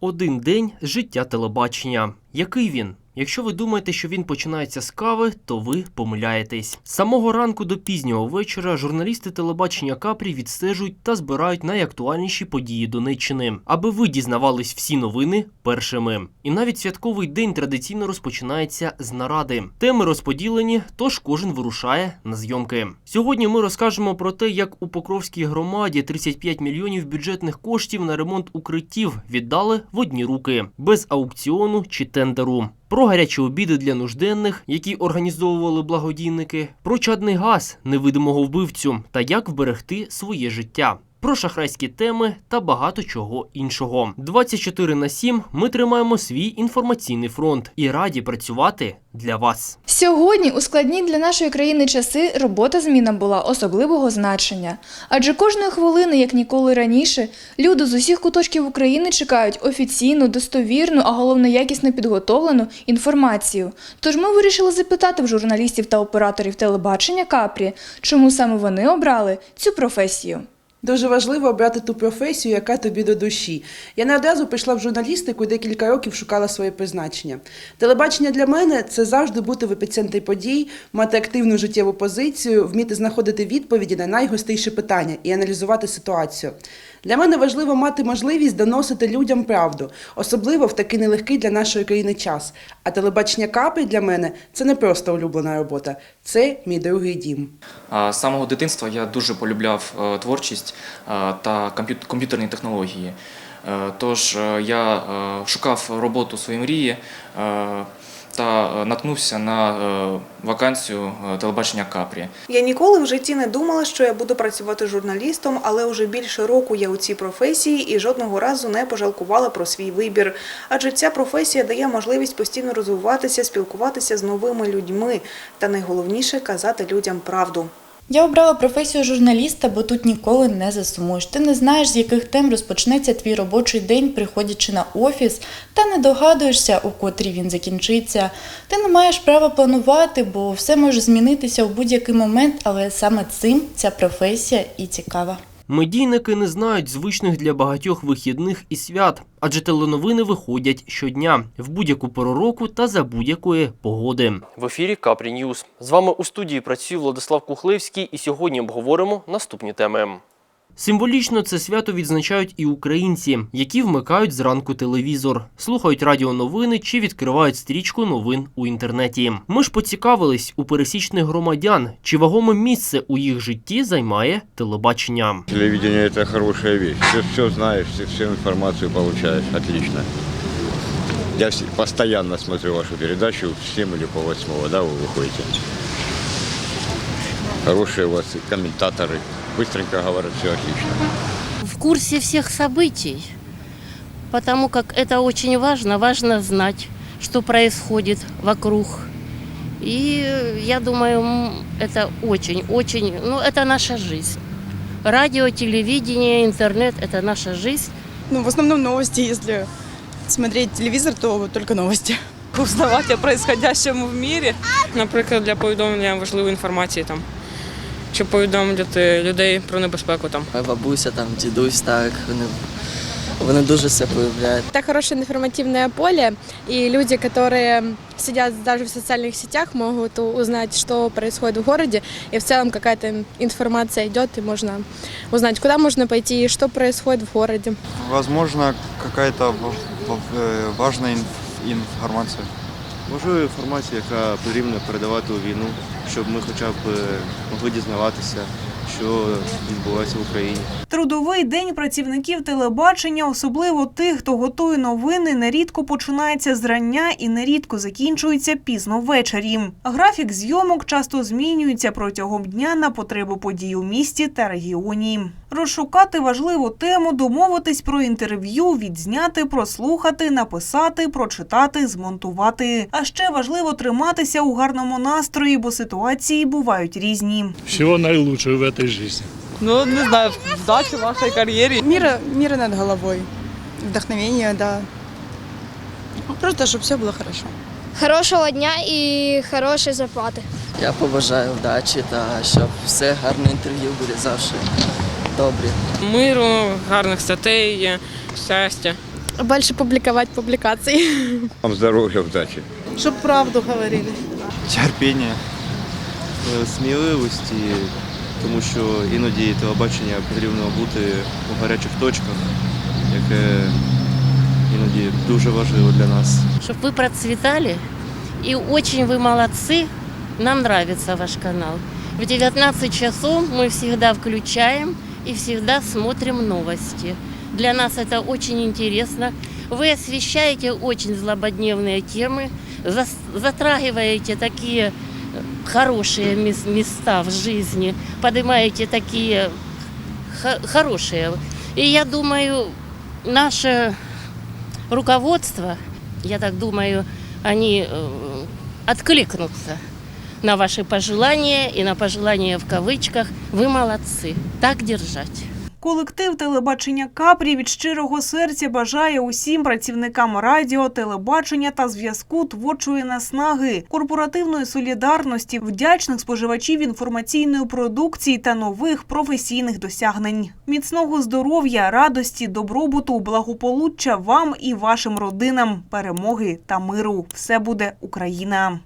Один день життя телебачення. Який він? Якщо ви думаєте, що він починається з кави, то ви помиляєтесь. З самого ранку до пізнього вечора журналісти телебачення Капрі відстежують та збирають найактуальніші події Донеччини, аби ви дізнавались всі новини першими. І навіть святковий день традиційно розпочинається з наради. Теми розподілені, тож кожен вирушає на зйомки. Сьогодні ми розкажемо про те, як у Покровській громаді 35 мільйонів бюджетних коштів на ремонт укриттів віддали в одні руки без аукціону чи тендеру. Про гарячі обіди для нужденних, які організовували благодійники, про чадний газ невидимого вбивцю та як вберегти своє життя. Про шахрайські теми та багато чого іншого. 24 на 7 ми тримаємо свій інформаційний фронт і раді працювати для вас. Сьогодні у складні для нашої країни часи робота зміна була особливого значення. Адже кожної хвилини, як ніколи раніше, люди з усіх куточків України чекають офіційну, достовірну, а головне якісно підготовлену інформацію. Тож ми вирішили запитати в журналістів та операторів телебачення Капрі, чому саме вони обрали цю професію. Дуже важливо обрати ту професію, яка тобі до душі. Я не одразу прийшла в журналістику, де кілька років шукала своє призначення. Телебачення для мене це завжди бути в епіцентрі подій, мати активну життєву позицію, вміти знаходити відповіді на найгостріші питання і аналізувати ситуацію. Для мене важливо мати можливість доносити людям правду, особливо в такий нелегкий для нашої країни час. А телебачення капи для мене це не просто улюблена робота, це мій другий дім. З самого дитинства я дуже полюбляв е, творчість е, та комп'ютерні технології. Е, Тож я шукав роботу у своїй мрії та е, наткнувся на е, вакансію е, телебачення Капрі. Я ніколи в житті не думала, що я буду працювати журналістом, але вже більше року я у цій професії і жодного разу не пожалкувала про свій вибір. Адже ця професія дає можливість постійно розвиватися, спілкуватися з новими людьми та найголовніше казати людям правду. Я обрала професію журналіста, бо тут ніколи не засумуєш. Ти не знаєш, з яких тем розпочнеться твій робочий день, приходячи на офіс, та не догадуєшся, у котрій він закінчиться. Ти не маєш права планувати, бо все може змінитися у будь-який момент, але саме цим ця професія і цікава. Медійники не знають звичних для багатьох вихідних і свят, адже теленовини виходять щодня в будь-яку пору року та за будь-якої погоди. В ефірі Капрі Ньюз. З вами у студії працює Владислав Кухлевський, і сьогодні обговоримо наступні теми. Символічно це свято відзначають і українці, які вмикають зранку телевізор, слухають радіоновини чи відкривають стрічку новин у інтернеті. Ми ж поцікавились у пересічних громадян, чи вагоме місце у їх житті займає телебачення. Телевидение это хорошая вещь. Все, все знаешь, все, всю информацию получаешь. Отлично. Я вс- постоянно смотрю вашу передачу в 7 или по 8, да, вы выходите. Хорошие у вас и комментаторы. Быстренько говорят, все отлично. в курсе всех событий, потому как это очень важно, важно знать, что происходит вокруг. И э, я думаю, м, это очень-очень, ну это наша жизнь. Радио, телевидение, интернет – это наша жизнь. Ну, в основном новости, если смотреть телевизор, то вот только новости. Узнавать о происходящем в мире. Наприклад, для повідомлення важливої інформації там. Щоб повідомити людей про небезпеку там. бабуся, там, дідусь, так, вони, вони дуже все полюбляють. Это хорошее информативное поле, и люди, которые сидят даже в социальных сетях, могут у- узнать, что происходит в городе, и в целом какая-то информация идет, и можно узнать, куда можно пойти и что происходит в городе. Возможно, какая-то ва- ва- э, важная инф- информация. Можливо, інформація, яка потрібна передавати у війну, щоб ми хоча б е, могли дізнаватися, що відбувається в Україні. Трудовий день працівників телебачення, особливо тих, хто готує новини, нерідко починається зрання і нерідко закінчується пізно ввечері. Графік зйомок часто змінюється протягом дня на потребу подій у місті та регіоні. Розшукати важливу тему, домовитись про інтерв'ю, відзняти, прослухати, написати, прочитати, змонтувати. А ще важливо триматися у гарному настрої, бо ситуації бувають різні. Всього найлучшого в цій житті. Ну, не знаю, удачи в вашей карьере. Мира, мира над головой. Вдохновение, да. Просто, чтобы все было хорошо. Хорошого дня і хорошої зарплати. Я побажаю вдачі та щоб все гарне інтерв'ю буде завжди добре. Миру, гарних статей, щастя. Больше публиковать публикации. Вам здоров'я, удачі. Щоб правду говорили. терпіння. Е, Сміливості, тому що іноді телебачення потрібно бути у гарячих точках, яке іноді дуже важливо для нас. Чтобы вы процветали. И очень вы молодцы. Нам нравится ваш канал. В 19 часов мы всегда включаем и всегда смотрим новости. Для нас это очень интересно. Вы освещаете очень злободневные темы, зас- затрагиваете такие э, хорошие мес- места в жизни, поднимаете такие хо- хорошие. И я думаю, наше руководство, я так думаю, они э, откликнутся на ваши пожелания и на пожелания в кавычках. Вы молодцы. Так держать. Колектив телебачення Капрі від щирого серця бажає усім працівникам радіо, телебачення та зв'язку творчої наснаги, корпоративної солідарності, вдячних споживачів інформаційної продукції та нових професійних досягнень. Міцного здоров'я, радості, добробуту, благополуччя вам і вашим родинам, перемоги та миру. Все буде Україна.